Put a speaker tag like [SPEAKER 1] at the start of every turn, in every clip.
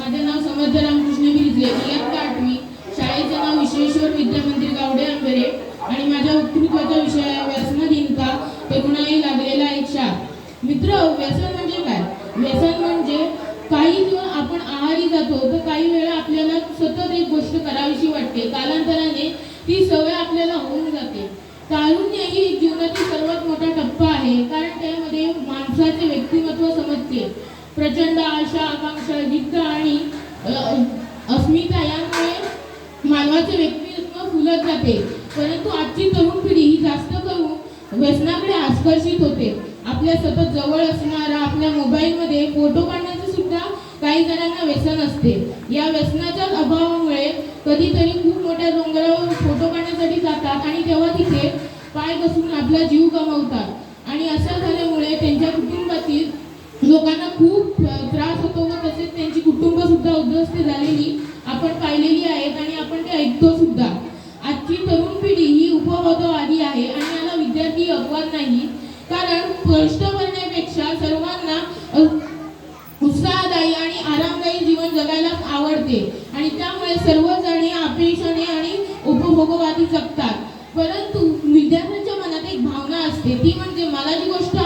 [SPEAKER 1] माझे नाव समर्थ रामकृष्ण बिरजले इयत्ता आठवी शाळेचे नाव विश्वेश्वर विद्यामंदिर गावडे आंबेरे आणि माझ्या वक्तृत्वाचा विषय व्यसन व्यसनाधीनता तरुणाई लागलेला एक शाप. मित्र व्यसन म्हणजे काय? व्यसन म्हणजे काही दिवस आपण आहारी जातो तर काही वेळा आपल्याला सतत एक गोष्ट करावीशी वाटते. कालांतराने ती सवय आपल्याला होऊन जाते. तारुण्य ही जीवनातील सर्वात मोठा टप्पा आहे कारण त्यामध्ये माणसाचे व्यक्तिमत्व समजते. प्रचंड आशा आकांक्षा जिद्द आणि अस्मिता यामुळे मानवाचे व्यक्तिमत्व फुलत जाते. परंतु आजची तरुण पिढी ही जास्त करून व्यसनाकडे आकर्षित होते. आपल्या सतत जवळ असणारा आपल्या मोबाईलमध्ये फोटो काढण्याचे सुद्धा काही जणांना व्यसन असते. या व्यसनाच्या अभावामुळे कधीतरी खूप मोठ्या डोंगरावर फोटो काढण्यासाठी जातात आणि तेव्हा तिथे पाय घसरून आपला जीव गमावतात. आणि असं झाल्यामुळे त्यांच्या कुटुंबातील लोकांना खूप त्रास होतो व तसेच त्यांची कुटुंब सुद्धा उद्ध्वस्त झालेली आपण पाहिलेली आहेत आणि आपण ते ऐकतो सुद्धा आजची तरुण पिढी ही उपवादवादी आहे आणि याला विद्यार्थी अपवाद नाही कारण कष्ट करण्यापेक्षा सर्वांना उत्साहदायी आणि आरामदायी जीवन जगायला आवडते. आणि त्यामुळे सर्वजण अपेक्षाने आणि उपभोगवादी जगतात. परंतु विद्यार्थ्यांच्या मनात एक भावना असते. ती म्हणजे मला जी गोष्ट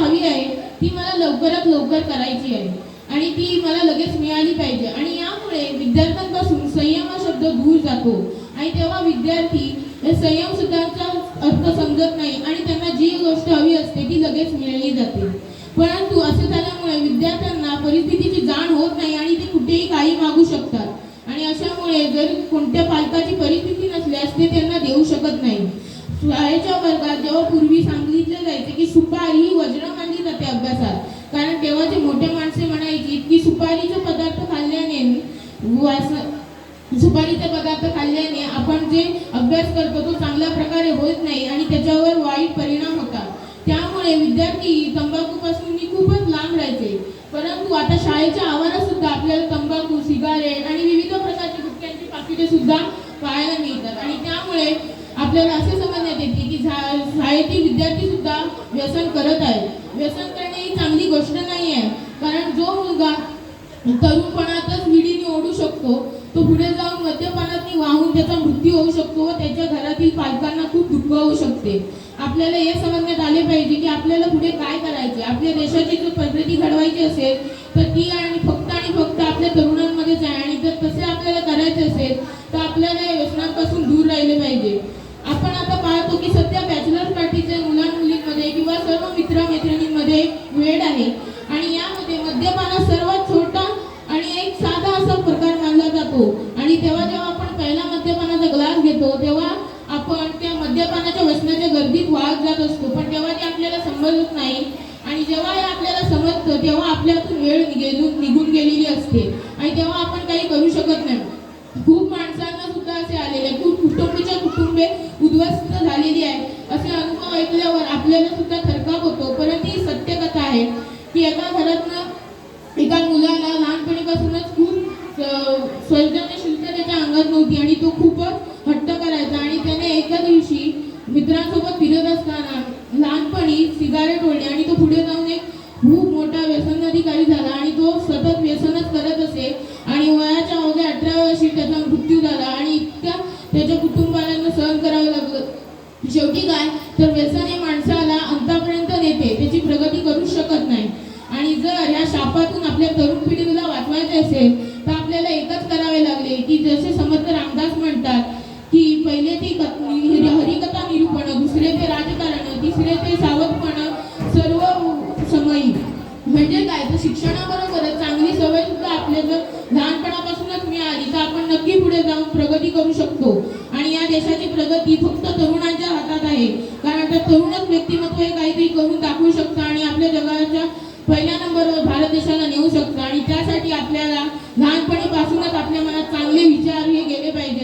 [SPEAKER 1] लवकरात लवकर करायची आहे. आणि ती मला लगेच मिळाली पाहिजे. आणि यामुळे विद्यार्थ्यांपासून संयम हा शब्द दूर जातो. आणि तेव्हा विद्यार्थी संयम सुद्धाचा अर्थ समजत नाही आणि त्यांना जी गोष्ट हवी असते ती लगेच मिळाली जाते. परंतु असं झाल्यामुळे विद्यार्थ्यांना परिस्थितीची जाण होत नाही आणि ते कुठेही काही मागू शकतात. आणि अशामुळे जर कोणत्या पालकाची परिस्थिती नसल्यास ते त्यांना देऊ शकत नाही. शाळेच्या वर्गात जेव्हा पूर्वी सांगितलं जायचे की सुपारी ही वज्र मानली जाते अभ्यासात कारण तेव्हाचे मोठे माणसे म्हणायची की सुपारीचे पदार्थ खाल्ल्याने वास- सुपारीचे पदार्थ खाल्ल्याने आपण जे अभ्यास करतो तो चांगल्या प्रकारे होत नाही आणि त्याच्यावर वाईट परिणाम होतात. त्यामुळे विद्यार्थी तंबाखूपासून खूपच लांब राहायचे. परंतु आता शाळेच्या आवारात सुद्धा आपल्याला तंबाखू सिगारेट आणि विविध प्रकारची गुटख्यांची पाकिटे सुद्धा पाहायला मिळतात. आणि त्यामुळे आपल्याला असे समजण्यात येते की झा- शाळेतील विद्यार्थी सुद्धा व्यसन करत आहेत. व्यसन करणे ही चांगली गोष्ट नाही आहे. कारण जो मुलगा तरुणपणात शकतो. तो पुढे जाऊन मद्यपानात वाहून त्याचा मृत्यू होऊ शकतो व त्याच्या घरातील पालकांना खूप दुःख होऊ शकते. आपल्याला हे समजण्यात आले पाहिजे की आपल्याला पुढे काय करायचे आपल्या देशाची जर प्रगती घडवायची असेल तर ती आणि फक्त आणि फक्त आपल्या तरुणांमध्येच आहे आणि जर तसे आपल्याला करायचे असेल तर आपल्याला या व्यसनांपासून दूर राहिले पाहिजे. आपण आता पाहतो की सध्या बॅचलर पार्टीचे मुलांमुलींमध्ये किंवा सर्व मित्र मैत्रिणींमध्ये वेळ आहे. आणि यामध्ये मद्यपान आपण त्या मद्यपानाच्या व्यसनाच्या गर्दीत वाहत जात असतो. पण तेव्हा ते आपल्याला समजत नाही आणि जेव्हा हे आपल्याला समजतं तेव्हा आपल्यातून वेळ निघेलून निघून गेलेली असते. आणि तेव्हा आपण काही करू शकत नाही. खूप माणसांना सुद्धा असे आलेले खूप कुटुंबीच्या कुटुंबे उद्ध्वस्त झालेली आहे असे अनुभव ऐकल्यावर आपल्याला सुद्धा थरकाप होतो. परंतु ही सत्य कथा आहे की एका घरातनं एका मुलाला लहानपणीपासूनच खूप अं, सर्जनशीलता त्याच्या अंगात नव्हती आणि तो खूपच हट्ट करायचा आणि त्याने एका दिवशी मित्रांसोबत फिरत असताना लहानपणी सिगारेट ओढले आणि तो पुढे जाऊन एक खूप मोठा व्यसन अधिकारी झाला आणि तो सतत व्यसनच करत असे आणि वयाच्या अवघ्या अठरा वर्षी त्याचा मृत्यू झाला आणि इतक्या त्याच्या कुटुंबाला सहन करावं लागलं. शेवटी काय? तर व्यसन हे माणसाला अंतापर्यंत नेते. त्याची प्रगती करू शकत नाही. आणि जर ह्या शापातून आपल्या तरुण पिढीला वाचवायचे असेल तर आपल्याला एकच करावे लागले की जसे समर्थ रामदास म्हणतात पहिले ती कथ- नि- हरिकथा निरूपण दुसरे ते राजकारण तिसरे ते सावधपण सर्व समयी. म्हणजे काय? तर शिक्षणाबरोबरच चांगली सवय सुद्धा आपल्या जर लहानपणापासूनच मिळाली तर आपण नक्की पुढे जाऊन प्रगती करू शकतो. आणि या देशाची प्रगती फक्त तरुणांच्या हातात आहे. कारण आता तरुणच व्यक्तिमत्व हे काहीतरी करून दाखवू शकतं आणि आपल्या जगाच्या पहिल्या नंबरवर भारत देशाला नेऊ शकतं. आणि त्यासाठी आपल्याला लहानपणीपासूनच आपल्या मनात चांगले विचार हे गेले पाहिजे